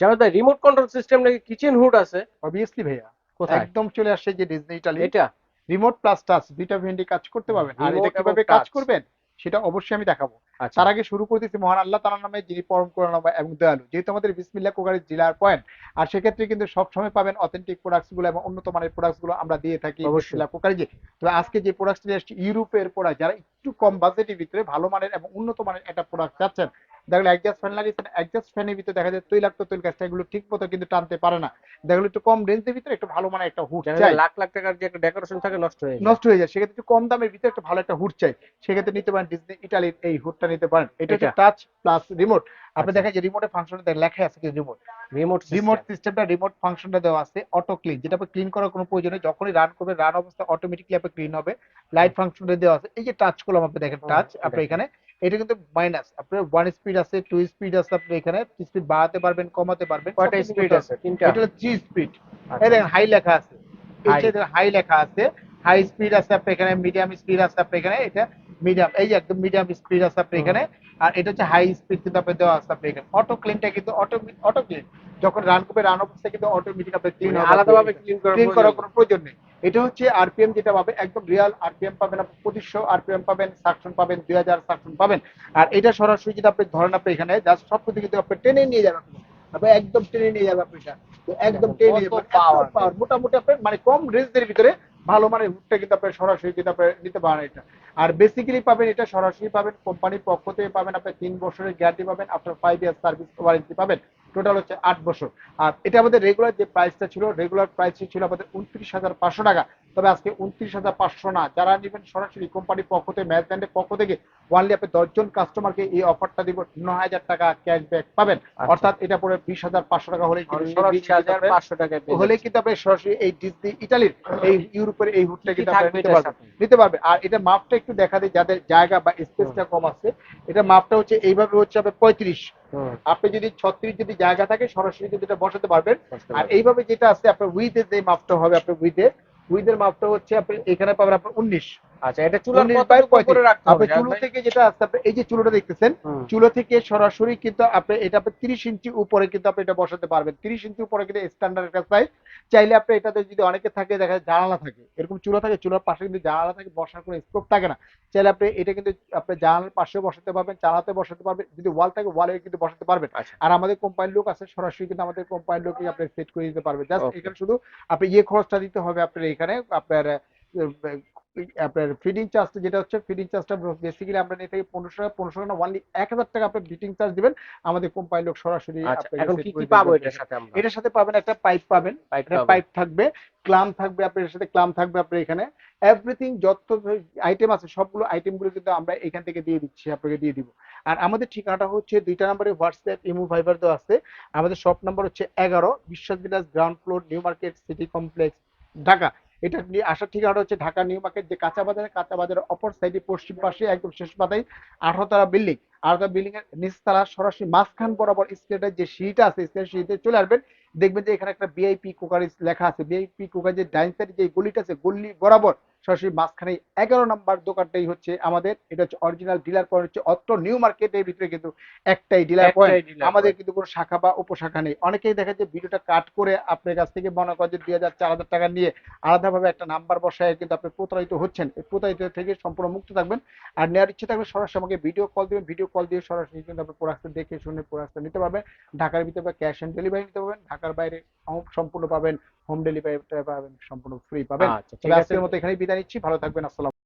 জাভেদ ভাই remote control system নাকি kitchen hood আছে? অবভিয়াসলি ভাইয়া কোথায়? একদম চলে আসছে যে ডিজনি ইটালি এটা। রিমোট প্লাস টাচ দুইটা ভেন্ডি কাজ করতে পারবেন। আর এটা কীভাবে কাজ করবেন সেটা অবশ্যই আমি দেখাবো। আচ্ছা। তার আগে শুরু করতেছি মহান আল্লাহ তাআলার নামে যিনি পরম করুণাময় এবং দয়ালু। যেহেতু আমাদের বিসমিল্লাহ কুকারের জেলার পয়েন্ট আর সেক্ষেত্রে কিন্তু সবসময় পাবেন অথেন্টিক প্রোডাক্টসগুলো এবং উন্নত মানের প্রোডাক্টসগুলো আমরা দিয়ে থাকি অবশ্যই। বিসমিল্লাহ কুকারে যে তবে আজকে যে প্রোডাক্টস নিয়ে আসছি ইউরোপের প্রোডাক্ট যারা একটু কম বাজেটের ভিতরে ভালো মানের এবং উন্নত মানের একটা প্রোডাক্ট চাচ্ছেন দেখলে অ্যাডজাস্ট ফ্যান লাগিয়েছেন অ্যাডজাস্ট ফ্যানের ভিতরে দেখা যায় তৈলাক্ত তৈল গাছটা এগুলো ঠিক মতো কিন্তু টানতে পারে না। দেখলে একটু কম রেঞ্জের ভিতরে একটু ভালো মানের একটা জানেন চাই। লাখ লাখ টাকার যে একটা ডেকোরেশন থাকে নষ্ট হয়ে যায়। নষ্ট হয়ে যায় সেক্ষেত্রে একটু কম দামের ভিতরে একটা ভালো একটা হুড চাই। সেক্ষেত্রে নিতে পারেন ডিজনি ইটালির এই হুডটা নিতে পারেন। এটা হচ্ছে টাচ প্লাস রিমোট আপনি আচ্ছা। দেখেন যে রিমোটের ফাংশনে লেখা আছে কি রিমোট রিমোট রিমোট সিস্টেমটা রিমোট ফাংশনটা দেওয়া আছে অটো ক্লিন যেটা আপনি ক্লিন করার কোনো প্রয়োজন নেই। যখনই রান করবে রান অবস্থা অটোমেটিকলি আপনি ক্লিন হবে। লাইট ফাংশনটা দেওয়া আছে। এই যে টাচ করলাম আপনি দেখেন টাচ আপনি এখানে এটা কিন্তু মাইনাস আপনার ওয়ান স্পিড আছে টু স্পিড আছে আপনি এখানে স্পিড বাড়াতে পারবেন কমাতে পারবেন কয়টা স্পিড আছে? তিনটা। এটা থ্রি স্পিড। এই দেখেন হাই লেখা আছে। High। হাই লেখা আছে। হাই স্পিড আছে আপনি এখানে মিডিয়াম স্পিড আছে আপনি এখানে এটা মিডিয়াম এই যে একদম মিডিয়াম স্পিড আছে আপনি এখানে। আর এটা হচ্ছে হাই স্পিড কিন্তু আপনি দেওয়া আছে আপনি এখানে। অটো ক্লিনটা কিন্তু অটো অটো ক্লিন যখন রান করবে রান অবস্থায় কিন্তু অটোমেটিক আপনি ক্লিন মানে আলাদাভাবে ক্লিন করার কোনো প্রয়োজন নেই। এটা হচ্ছে আরপিএম যেটা পাবে একদম রিয়াল আরপিএম পাবেন আপনি পঁচিশশো আরপিএম পাবেন সাকশন পাবেন দুই হাজার সাকশন পাবেন। আর এটা সরাসরি যদি আপনি ধরেন আপনি এখানে জাস্ট সব কিছু কিন্তু আপনি টেনে নিয়ে যাবেন। আপনি একদম টেনে নিয়ে যাবেন আপনি এটা। তো একদম টেনে নিয়ে যাবেন। পাওয়ার মোটামুটি আপনি মানে কম রেঞ্জের ভিতরে ভালো মানে হুডটা কিন্তু আপনি সরাসরি কিন্তু আপনি নিতে পারেন এটা। আর বেসিক্যালি পাবেন এটা সরাসরি পাবেন কোম্পানির পক্ষ থেকে পাবেন আপনি তিন বছরের গ্যারান্টি পাবেন আপনার ফাইভ ইয়ার সার্ভিস ওয়ারেন্টি পাবেন। টোটাল হচ্ছে আট বছর। আর এটা আমাদের রেগুলার যে প্রাইসটা ছিল রেগুলার প্রাইস ছিল আমাদের উনত্রিশ হাজার পাঁচশো টাকা। তবে আজকে উনত্রিশ হাজার পাঁচশো না। যারা নেবেন সরাসরি কোম্পানির পক্ষ থেকে ম্যাচ ব্যান্ডের পক্ষ থেকে ওয়ানলি আপনি দশজন কাস্টমারকে এই অফারটা দিব ন হাজার টাকা ক্যাশব্যাক পাবেন। আচ্ছা। অর্থাৎ এটা পরে বিশ হাজার পাঁচশো টাকা হলে হলে কিন্তু আপনি সরাসরি এই ডিজনি ইটালির এই ইউরোপের এই হুডটা কি কিন্তু নিতে পারবেন। নিতে পারবে আর এটা মাপটা একটু দেখা দেয় যাদের জায়গা বা স্পেসটা কম আছে এটা মাপটা হচ্ছে এইভাবে হচ্ছে আপনি পঁয়ত্রিশ। আপনি যদি ছত্রিশ যদি জায়গা থাকে সরাসরি কিন্তু এটা বসাতে পারবেন। আর এইভাবে যেটা আছে আপনার উইথের যে মাপটা হবে আপনার উইথে উইথের মাপটা হচ্ছে আপনি এখানে পাবেন আপনার উনিশ। আচ্ছা এটা চুলার রাখতে হবে চুলো থেকে যেটা আছে আপনি এই যে চুলোটা দেখতেছেন চুলো থেকে সরাসরি কিন্তু আপনি এটা আপনি তিরিশ ইঞ্চি উপরে কিন্তু আপনি এটা বসাতে পারবেন। তিরিশ ইঞ্চি উপরে কিন্তু স্ট্যান্ডার্ড একটা সাইজ চাইলে আপনি এটাতে যদি অনেকে থাকে দেখা যায় জানালা থাকে এরকম চুলো থাকে চুলোর পাশে কিন্তু জানালা থাকে বসার কোনো স্কোপ থাকে না। চাইলে আপনি এটা কিন্তু আপনি জানালার পাশেও বসাতে পারবেন চালাতে বসাতে পারবেন যদি ওয়াল থাকে ওয়ালে কিন্তু বসাতে পারবেন। আচ্ছা। আর আমাদের কোম্পানির লোক আছে সরাসরি কিন্তু আমাদের কোম্পানির লোকই আপনি সেট করে দিতে পারবেন জাস্ট এখানে শুধু আপনি ইয়ে খরচটা দিতে হবে আপনার এখানে আপনার আপনার ফিডিং চার্জটা যেটা হচ্ছে ফিডিং চার্জটা বেসিক্যালি আমরা নিয়ে থাকি পনেরোশো টাকা পনেরোশো টাকা ওয়ানলি এক হাজার টাকা আপনি ফিটিং চার্জ দিবেন। আমাদের কোম্পানির লোক সরাসরি আচ্ছা এখন কি কি পাবো। এটার সাথে আমরা? এটার সাথে পাবেন একটা পাইপ পাবেন। পাইপ থাকবে ক্লাম থাকবে আপনার সাথে ক্লাম থাকবে আপনার এখানে। এভরিথিং যত আইটেম আছে সবগুলো আইটেমগুলো কিন্তু আমরা এখান থেকে দিয়ে দিচ্ছি আপনাকে দিয়ে দিব। আর আমাদের ঠিকানাটা হচ্ছে দুইটা নম্বরে হোয়াটসঅ্যাপ ইমো ফাইবার দেওয়া আছে। আমাদের শপ নাম্বার হচ্ছে এগারো Biswas Bilas ground floor New Market City Complex Dhaka. এটা নিয়ে আসার ঠিকানাটা হচ্ছে ঢাকা নিউ মার্কেট, যে কাঁচা বাজারে, কাঁচা বাজারের অপর সাইডে পশ্চিম পাশে একদম শেষ পাতায় আঠারোতলা বিল্ডিং আঠারোতলা বিল্ডিং এর নিচতলা সরাসরি মাঝখান বরাবর স্কেলেটার যে সিঁড়িটা আছে স্কেলের সিঁড়িতে চলে আসবেন। দেখবেন যে এখানে একটা বিআইপি কুকার লেখা আছে। বিআইপি কুকার যে ডাইন সাইড যে গলিটা আছে, গলি বরাবর সরাসরি মাঝখানে এগারো নাম্বার দোকানটাই হচ্ছে আমাদের। এটা হচ্ছে অরিজিনাল ডিলার পয়েন্ট হচ্ছে অত্র নিউ মার্কেটের ভিতরে কিন্তু একটাই ডিলার পয়েন্ট আমাদের কিন্তু কোনো শাখা বা উপশাখা নেই। অনেকেই দেখা যায় ভিডিওটা কাট করে আপনার কাছ থেকে মনে করেন যে দুই হাজার চার হাজার টাকা নিয়ে আলাদাভাবে একটা নাম্বার বসায় কিন্তু আপনি প্রতারিত হচ্ছেন। এই প্রতারিত থেকে সম্পূর্ণ মুক্ত থাকবেন আর নেওয়ার ইচ্ছে থাকলে সরাসরি আমাকে ভিডিও কল দিবেন। ভিডিও কল দিয়ে সরাসরি কিন্তু আপনি প্রোডাক্টটা দেখে শুনে প্রোডাক্টটা নিতে পারবেন। ঢাকার ভিতরে বা ক্যাশ অন ডেলিভারি নিতে পারবেন। ঢাকার বাইরে সম্পূর্ণ পাবেন হোম ডেলিভারি পাবেন সম্পূর্ণ ফ্রি পাবেন। আচ্ছা আজকের মতো এখানেই বিদায় নিচ্ছি ভালো থাকবেন আসসালাম